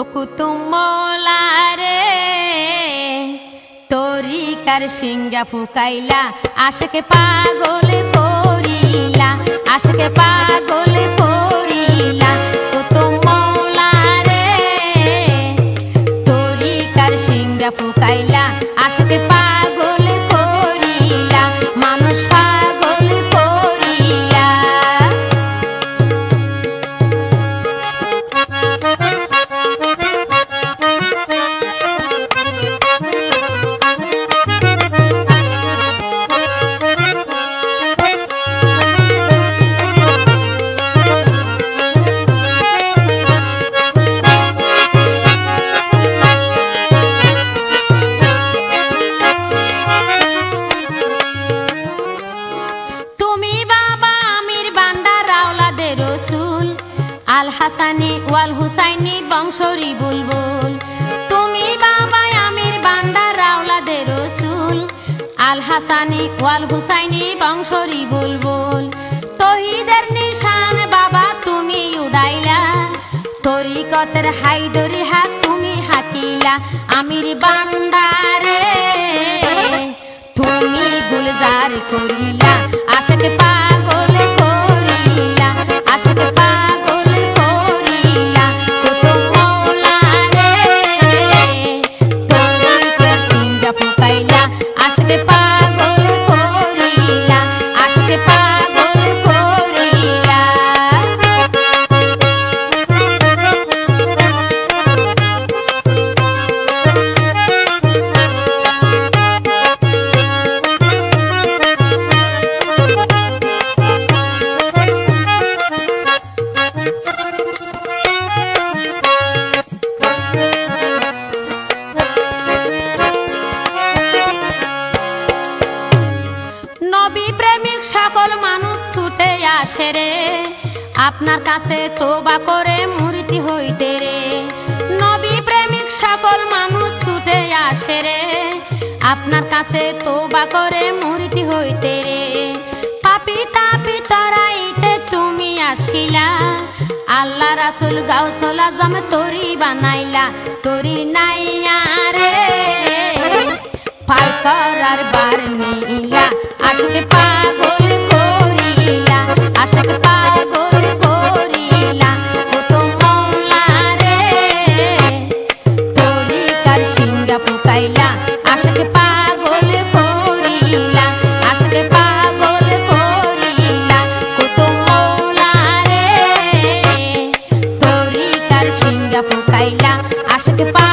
ও কুতুমলা রে তরিকার সিঙ্গা ফুকাইলা, আশকে পাগল করিলা, আশকে পাগল করিলা। কুতুমলা রে তরিকার সিঙ্গা ফুকাইলা, আশকে পাগল আল হাসানি ওয়াল হুসাইনি বংশরি বুলবুল। তুমি বাবা আমির বান্ডা রাওলাদে রসুল। আল হাসানি ওয়াল হুসাইনি বংশরি বুলবুল। তহিদের নিশান বাবা, তুমি উড়াইলা তরিকতের হাইডরি হাত, তুমি হাকিলা। আমির বান্দারে তুমি গুলজার করিলা। আশাকে পাগল আপনার কাছে তোবা করে মূর্তি হইতে রে। নবী প্রেমিক সকল মানুষ ছুটে আসে রে। আপনার কাছে তোবা করে মূর্তি হইতে রে। পাপি তাপি তরাইতে তুমি আসিলা। আল্লাহ রাসুল গাউসল আজম তরি বানাইলা। তরি নাইয়া রে পার করার বার সিঙ্গা ফুকাইলা আশাকে পাগল করিলা, আশাকে পাগল করিলা, কত মৌলা রে। তরিকার সিঙ্গা ফুকাইলা আশাকে পাগল